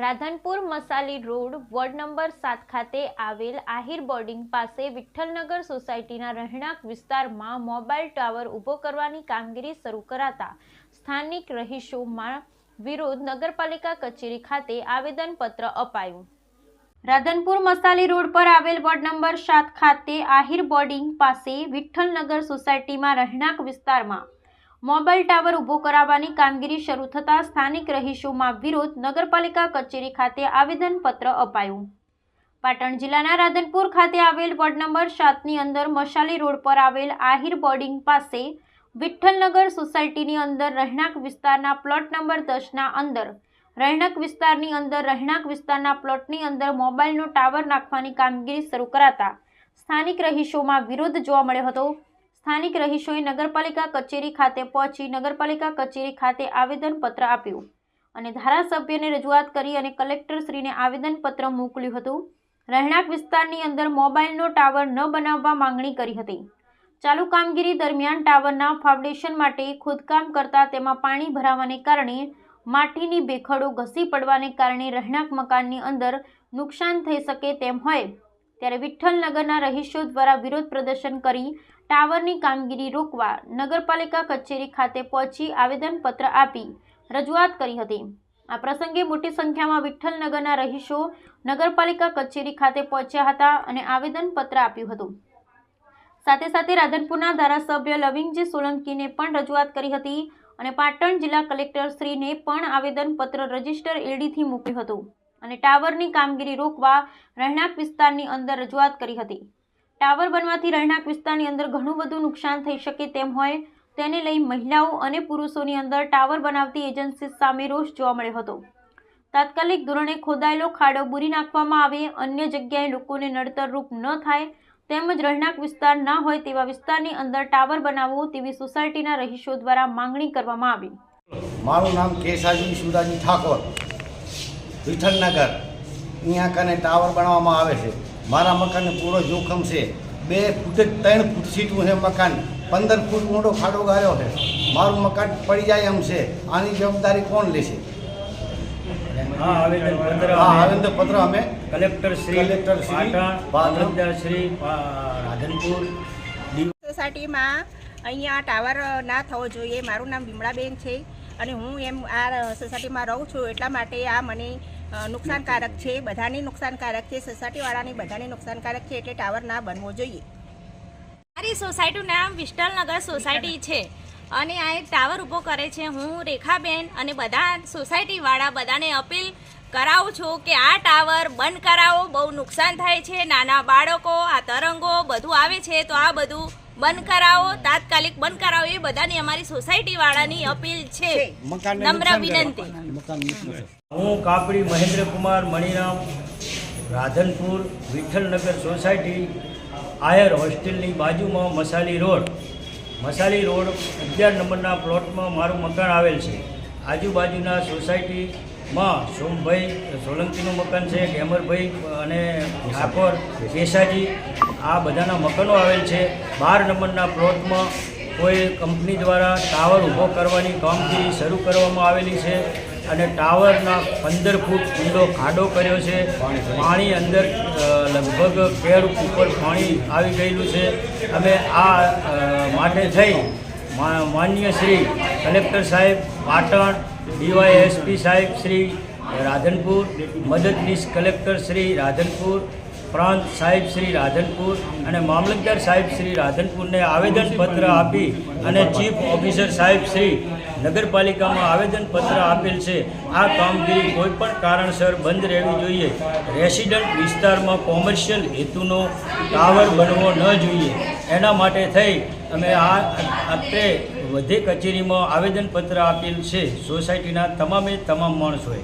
Radhanpur Masali road, ward number સાત ખાતે આવેલ આહિર બોર્ડિંગ પાસે વિઠ્ઠલનગર સોસાયટીના રહેણાંક વિસ્તારમાં મોબાઈલ ટાવર ઊભો કરવાની કામગીરી શરૂ કરાતા સ્થાનિક રહીશોમાં વિરોધ નગરપાલિકા કચેરી ખાતે આવેદનપત્ર અપાયું. રાધનપુર મસાલી રોડ પર આવેલ વોર્ડ નંબર સાત ખાતે આહિર બોર્ડિંગ પાસે વિઠ્ઠલનગર સોસાયટીમાં રહેણાંક વિસ્તારમાં મોબાઈલ ટાવર ઊભો કરાવવાની કામગીરી શરૂ થતાં સ્થાનિક રહીશોમાં વિરોધ નગરપાલિકા કચેરી ખાતે આવેદનપત્ર અપાયું. પાટણ જિલ્લાના રાધનપુર ખાતે આવેલ વોર્ડ નંબર સાતની અંદર મશાલી રોડ પર આવેલ આહિર બોર્ડિંગ પાસે વિઠ્ઠલનગર સોસાયટીની અંદર રહેણાંક વિસ્તારના પ્લોટ નંબર દસના અંદર, રહેણાંક વિસ્તારની અંદર, રહેણાંક વિસ્તારના પ્લોટની અંદર મોબાઈલનો ટાવર નાખવાની કામગીરી શરૂ કરાતા સ્થાનિક રહીશોમાં વિરોધ જોવા મળ્યો હતો. સ્થાનિક રહીશોએ નગરપાલિકા કચેરી ખાતે પહોંચી નગરપાલિકા કચેરી ખાતે આવેદનપત્ર આપ્યું અને ધારાસભ્યને રજૂઆત કરી અને કલેક્ટરશ્રીને આવેદનપત્ર મોકલ્યું હતું. રહેણાંક વિસ્તારની અંદર મોબાઈલનો ટાવર ન બનાવવા માંગણી કરી હતી. ચાલુ કામગીરી દરમિયાન ટાવરના ફાઉન્ડેશન માટે ખોદકામ કરતા તેમાં પાણી ભરાવાને કારણે માટીની ભેખડો ઘસી પડવાને કારણે રહેણાંક મકાનની અંદર નુકસાન થઈ શકે તેમ હોય. ત્યારે વિઠ્ઠલનગરના રહીશો દ્વારા વિરોધ પ્રદર્શન કરી ટાવરની કામગીરી રોકવા નગરપાલિકા કચેરી ખાતે પહોંચી આવેદનપત્ર આપી રજૂઆત કરી હતી. આ પ્રસંગે મોટી સંખ્યામાં વિઠ્ઠલનગરના રહીશો નગરપાલિકા કચેરી ખાતે પહોંચ્યા હતા અને આવેદનપત્ર આપ્યું હતું. સાથે સાથે રાધનપુરના ધારાસભ્ય લવિંગજી સોલંકીને પણ રજૂઆત કરી હતી અને પાટણ જિલ્લા કલેક્ટર શ્રીને પણ આવેદનપત્ર રજિસ્ટર એડીથી મૂક્યું હતું. અને ટાવરની કામગીરી રોકવા રહેણાંક વિસ્તારની અંદર રજૂઆત કરી હતી. ટાવર બનવાથી રહેણાંક વિસ્તારની અંદર ઘણું બધું નુકસાન થઈ શકે તેમ હોય તેને લઈ મહિલાઓ અને પુરુષોની અંદર ટાવર બનાવતી એજન્સી સામે રોષ જોવા મળ્યો હતો. તાત્કાલિક ધોરણે ખોદાયેલો ખાડો બુરી નાખવામાં આવે, અન્ય જગ્યાએ લોકોને નડતરરૂપ ન થાય, તેમજ રહેણાંક વિસ્તાર ના હોય તેવા વિસ્તારની અંદર ટાવર બનાવવો તેવી સોસાયટીના રહીશો દ્વારા માંગણી કરવામાં આવી. મારું નામ કેસાજી સુદાજી ઠાકોર. વિઠ્ઠલનગર. અહીંયા કને ટાવર બનાવવામાં આવે છે. મારા મકાનને પૂરો જોખમ છે. બે ફૂટ ત્રણ ફૂટ સીટું છે મકાન. પંદર ફૂટ મોટો ખાડો ગાળ્યો છે. મારું મકાન પડી જાય એમ છે. આની જવાબદારી કોણ લેશે? હા આવેદન પત્ર અમે. આવેદન પત્ર અમે. Collector Shri collector Radhanpur. સોસાયટીમાં અહીંયા ટાવર ના થવો જોઈએ. મારું નામ વિમળાબેન છે અને હું એમ આ સોસાયટીમાં રહું છું એટલા માટે આ મને નુકસાનકારક છે, બધાને નુકસાનકારક છે, સોસાયટીવાળાને બધાને નુકસાનકારક છે એટલે ટાવર ના બનવો જોઈએ. મારી સોસાયટીનું નામ વિષ્ટલનગર સોસાયટી છે અને આ એક ટાવર ઊભો કરે છે. હું, રેખાબેન અને બધા સોસાયટીવાળા બધાને અપીલ કરાવું છું કે આ ટાવર બંધ કરાવો. બહુ નુકસાન થાય છે. નાના બાળકો, આ તરંગો બધું આવે છે, તો આ બધું બંધ કરાવો તાત્કાલિક બંધ કરાવો એ બધાની અમારી સોસાયટીવાળાની અપીલ છે. નમ્ર વિનંતી. હું કાપડી મહેન્દ્રકુમાર મણિરામ રાધનપુર વિઠ્ઠલનગર સોસાયટી આયર હોસ્ટેલની બાજુમાં મસાલી રોડ. મસાલી રોડ અગિયાર નંબરના પ્લોટમાં મારું મકાન આવેલ છે. આજુબાજુના સોસાયટીમાં સોમભાઈ સોલંકીનું મકાન છે ગેમરભાઈ અને ઠાકોર કેસાજી. આ બધાના મકાનો આવેલ છે. બાર નંબરના પ્લોટમાં કોઈ કંપની દ્વારા ટાવર ઊભો કરવાની કામગીરી શરૂ કરવામાં આવેલી છે અને ટાવરના પંદર ફૂટ ઊંડો ખાડો કર્યો છે. પાણી અંદર લગભગ કેર ઉપર પાણી આવી ગયેલું છે. અમે આ માટે થઈ માન્ય શ્રી કલેક્ટર સાહેબ, પાટણ ડીવાયએસપી સાહેબ શ્રી રાધનપુર, મદદનીશ કલેક્ટર શ્રી રાધનપુર પ્રાંત સાહેબ શ્રી રાધનપુર અને મામલતદાર સાહેબ શ્રી રાધનપુરને આવેદનપત્ર આપી અને ચીફ ઓફિસર સાહેબ શ્રી નગરપાલિકામાં આવેદનપત્ર આપેલ છે. આ કામગીરી કોઈપણ કારણસર બંધ રહેવી જોઈએ. રેસિડન્ટ વિસ્તારમાં કોમર્શિયલ હેતુનો ટાવર બનવો ન જોઈએ. એના માટે થઈ અમે આ અત્રે વધે કચેરીમાં આવેદનપત્ર આપેલ છે. સોસાયટીના તમામે તમામ માણસોએ.